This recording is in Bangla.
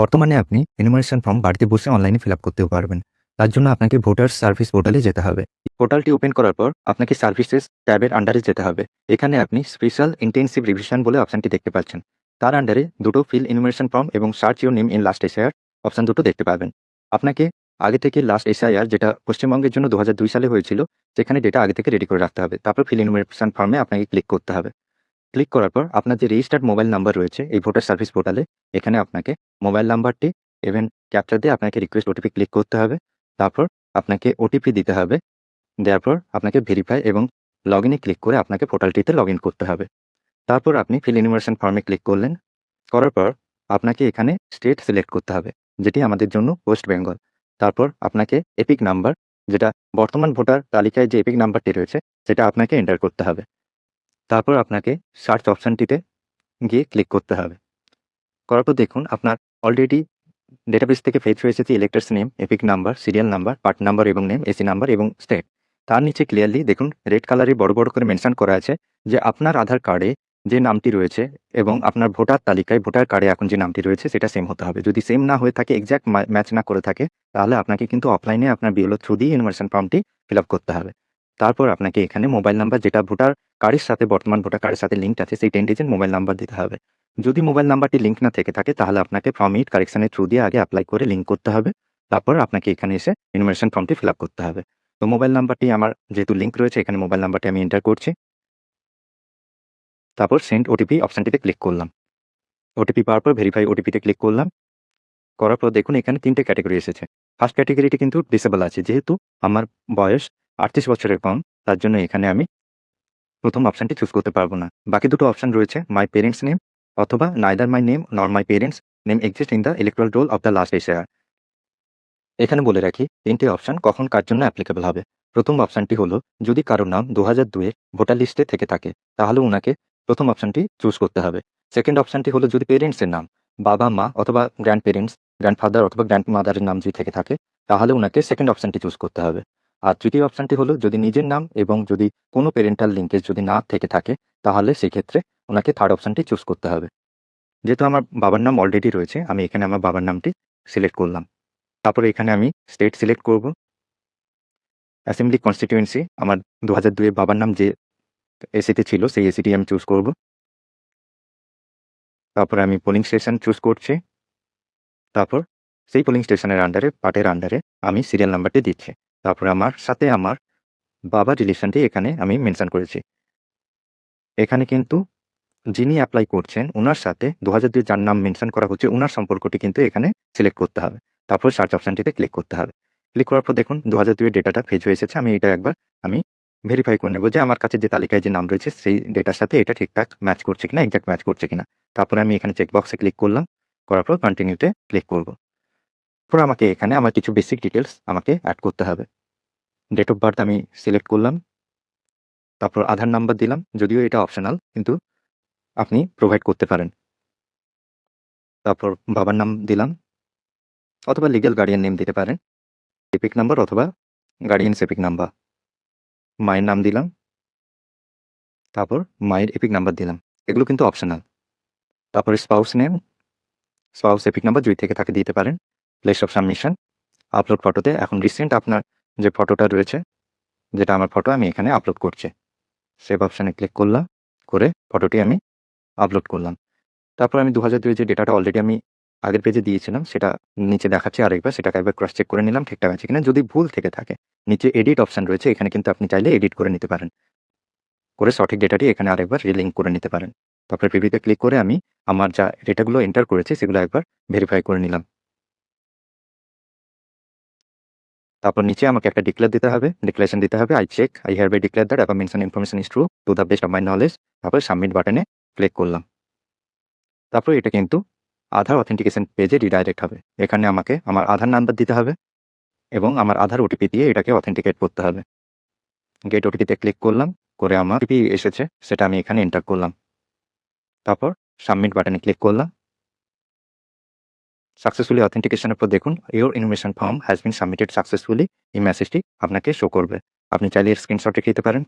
বর্তমানে আপনি এনুমারেশন ফর্ম বাড়িতে বসে অনলাইনে ফিল আপ করতেও পারবেন। তার জন্য আপনাকে ভোটার সার্ভিস পোর্টালে যেতে হবে। পোর্টালটি ওপেন করার পর আপনাকে সার্ভিসেস ট্যাবের আন্ডারে যেতে হবে। এখানে আপনি স্পেশাল ইন্টেন্সিভ রিভিশন বলে অপশনটি দেখতে পাচ্ছেন। তার আন্ডারে দুটো ফিল ইনুমারেশন ফর্ম এবং search your name in last SIR option দুটো দেখতে পাবেন। আপনাকে আগে থেকে লাস্ট এসআইআর যেটা পশ্চিমবঙ্গের জন্য দু হাজার দুই সালে হয়েছিল, সেখানে ডেটা আগে থেকে রেডি করে রাখতে হবে। তারপর ফিল ইনুমারেশন ফর্মে আপনাকে ক্লিক করতে হবে। ক্লিক করার পর আপনার যে রেজিস্টার্ড মোবাইল নাম্বার রয়েছে এই ভোটার সার্ভিস পোর্টালে এখানে আপনাকে মোবাইল নাম্বারটি এবং ক্যাপচার দিয়ে আপনাকে রিকোয়েস্ট ওটিপি ক্লিক করতে হবে। তারপর আপনাকে ওটিপি দিতে হবে। দেওয়ার পর আপনাকে ভেরিফাই এবং লগ ইনে ক্লিক করে আপনাকে পোর্টালটিতে লগ করতে হবে। তারপর আপনি ফিল ইউনিভার্সন ফর্মে ক্লিক করলেন। করার পর আপনাকে এখানে স্টেট সিলেক্ট করতে হবে, যেটি আমাদের জন্য ওয়েস্ট বেঙ্গল তারপর আপনাকে এপিক নাম্বার যেটা বর্তমান ভোটার তালিকায় যে এপিক নাম্বারটি রয়েছে, সেটা আপনাকে এন্টার করতে হবে। তারপর আপনাকে সার্চ অপশানটিতে গিয়ে ক্লিক করতে হবে। করার পর দেখুন আপনার অলরেডি ডেটাবেস থেকে ফেজ এসেছে electors name EPIC number serial number part number এবং নেম এসি নাম্বার এবং স্টেট তার নিচে ক্লিয়ারলি দেখুন রেড কালারে বড় বড় করে মেনশন করা আছে যে আপনার আধার কার্ডে যে নামটি রয়েছে এবং আপনার ভোটার তালিকায় ভোটার কার্ডে এখন যে নামটি রয়েছে সেটা সেম হতে হবে। যদি সেম না হয়ে থাকে এক্স্যাক্ট ম্যাচ না করে থাকে, তাহলে আপনাকে কিন্তু অফলাইনে আপনার বিএলও থ্রু দিয়ে ইনভার্সন ফর্মটি ফিল আপ করতে হবে। তারপর আপনাকে এখানে মোবাইল নাম্বার যেটা ভোটার কার্ডের সাথে, বর্তমান ভোটার কার্ডের সাথে লিঙ্ক আছে, সেই টেন ডিজিট মোবাইল নাম্বার দিতে হবে। যদি মোবাইল নাম্বারটি লিঙ্ক না থেকে থাকে, তাহলে আপনাকে ফর্ম ইট কারেকশনের থ্রু দিয়ে আগে অ্যাপ্লাই করে লিঙ্ক করতে হবে। তারপর আপনাকে এখানে এসে ইনভার্সন ফর্মটি ফিল করতে হবে। তো মোবাইল নাম্বারটি আমার যেহেতু লিঙ্ক রয়েছে, এখানে মোবাইল নাম্বারটি আমি এন্টার করছি। তারপর সেন্ড ওটিপি অপশানটিতে ক্লিক করলাম। ওটিপি পাওয়ার পর ভেরিফাই ওটিপিতে ক্লিক করলাম। করার পর দেখুন এখানে তিনটে ক্যাটাগরি এসেছে। ফার্স্ট ক্যাটাগরিটি কিন্তু ডিসেবল আছে, যেহেতু আমার বয়স আটত্রিশ বছরের কম, তার জন্য এখানে আমি প্রথম অপশানটি চুজ করতে পারব না। বাকি দুটো অপশান রয়েছে মাই পেরেন্টস নেম অথবা neither my name nor my parents name exist in the electoral roll of the last SR এখানে বলে রাখি, তিনটে অপশান কখন কার জন্য অ্যাপ্লিকেবল হবে। প্রথম অপশানটি হলো, যদি কারোর নাম দু হাজার দুয়ে ভোটার লিস্টে থেকে থাকে, তাহলে ওনাকে প্রথম অপশানটি চুজ করতে হবে। সেকেন্ড অপশানটি হলো, যদি পেরেন্টসের নাম বাবা, মা অথবা গ্র্যান্ড পেরেন্টস গ্র্যান্ডফাদার অথবা গ্র্যান্ড মাদারের নাম যদি থেকে থাকে, তাহলে ওনাকে সেকেন্ড অপশানটি চুজ করতে হবে। আর তৃতীয় অপশানটি হলো যদি নিজের নাম এবং যদি কোনো পেরেন্টাল লিঙ্কেজ যদি না থেকে থাকে, তাহলে সেক্ষেত্রে ওনাকে থার্ড অপশানটি চুজ করতে হবে। যেহেতু আমার বাবার নাম অলরেডি রয়েছে, আমি এখানে আমার বাবার নামটি সিলেক্ট করলাম। তারপরে এখানে আমি স্টেট সিলেক্ট করব। অ্যাসেম্বলি কনস্টিটিউয়েন্সি আমার দু হাজার দুয়ে বাবার নাম যে এসিতে ছিল, সেই এসিটি আমি চুজ করব। তারপরে আমি পোলিং স্টেশন চুজ করছি। তারপর সেই পোলিং স্টেশনের আন্ডারে পার্টের আন্ডারে আমি সিরিয়াল নাম্বারটি দিচ্ছি। তারপরে আমার সাথে আমার বাবার রিলেশনটি এখানে আমি মেনশন করেছি। এখানে কিন্তু যিনি অ্যাপ্লাই করছেন ওনার সাথে দু হাজার দুই যার নাম মেনশন করা হচ্ছে ওনার সম্পর্কটি কিন্তু এখানে সিলেক্ট করতে হবে। তারপর সার্চ অপশানটিতে ক্লিক করতে হবে। ক্লিক করার পর দেখুন দু হাজার দুইয়ের ডেটাটা ফেজ হয়ে এসেছে, আমি এটা একবার আমি ভেরিফাই করে নেব যে আমার কাছে যে তালিকায় যে নাম রয়েছে, সেই ডেটার সাথে এটা ঠিকঠাক ম্যাচ করছে কিনা এক্সাক্ট ম্যাচ করছে কিনা। তারপরে আমি এখানে চেকবক্সে ক্লিক করলাম, করার পর কন্টিনিউতে ক্লিক করব। তারপর আমাকে এখানে আমার কিছু বেসিক ডিটেলস আমাকে অ্যাড করতে হবে। ডেট অফ বার্থ আমি সিলেক্ট করলাম, তারপর আধার নাম্বার দিলাম, যদিও এটা অপশনাল কিন্তু আপনি প্রোভাইড করতে পারেন। তারপর বাবার নাম দিলাম, অথবা লিগ্যাল গার্ডিয়ান নেম দিতে পারেন, এপিক নাম্বার অথবা গার্ডিয়ান এপিক নাম্বার মায়ের নাম দিলাম, তারপর মায়ের এপিক নাম্বার দিলাম, এগুলো কিন্তু অপশনাল তারপরে spouse name spouse EPIC number যদি থেকে থাকে দিতে পারেন। প্লেস অফ সাবমিশন আপলোড ফটোতে এখন রিসেন্ট আপনার যে ফটোটা রয়েছে, যেটা আমার ফটো আমি এখানে আপলোড করছি। সেভ অপশানে ক্লিক করলাম, করে ফটোটি আমি আপলোড করলাম। তারপর আমি দু হাজার দুই যে ডেটাটা অলরেডি আমি আগের পেজে দিয়েছিলাম, সেটা নিচে দেখাচ্ছি আরেকবার, সেটাকে একবার ক্রস চেক করে নিলাম, ঠিকঠাক আছে কিনা। যদি ভুল থেকে থাকে, নিচে এডিট অপশান রয়েছে, এখানে কিন্তু আপনি চাইলে এডিট করে নিতে পারেন। করে সঠিক ডেটাটি এখানে আরেকবার রিলিঙ্ক করে নিতে পারেন। তারপরে প্রিভিউতে ক্লিক করে আমি আমার যা ডেটাগুলো এন্টার করেছি, সেগুলো একবার ভেরিফাই করে নিলাম। তারপর নিচে আমাকে একটা ডিক্লেয়ার দিতে হবে। ডিক্লারেশন দিতে হবে I check I have by declare that app mention information is true to the best of my knowledge তারপর সাবমিট বাটনে ক্লিক করলাম। তারপর এটা কিন্তু আধার অথেন্টিকেশন পেজে রিডাইরেক্ট হবে। এখানে আমাকে আমার আধার নাম্বার দিতে হবে এবং আমার আধার ওটিপি দিয়ে এটাকে অথেন্টিকেট করতে হবে। গেট ওটিপিতে ক্লিক করলাম, করে আমার ওটিপি এসেছে, সেটা আমি এখানে এন্টার করলাম। তারপর সাবমিট বাটনে ক্লিক করলাম। সাকসেসফুলি অথেন্টিকেশনের পর দেখুন your information form has been submitted successfully এই মেসেজটি আপনাকে শো করবে। আপনি চাইলে স্ক্রিনশট রেখে দিতে পারেন।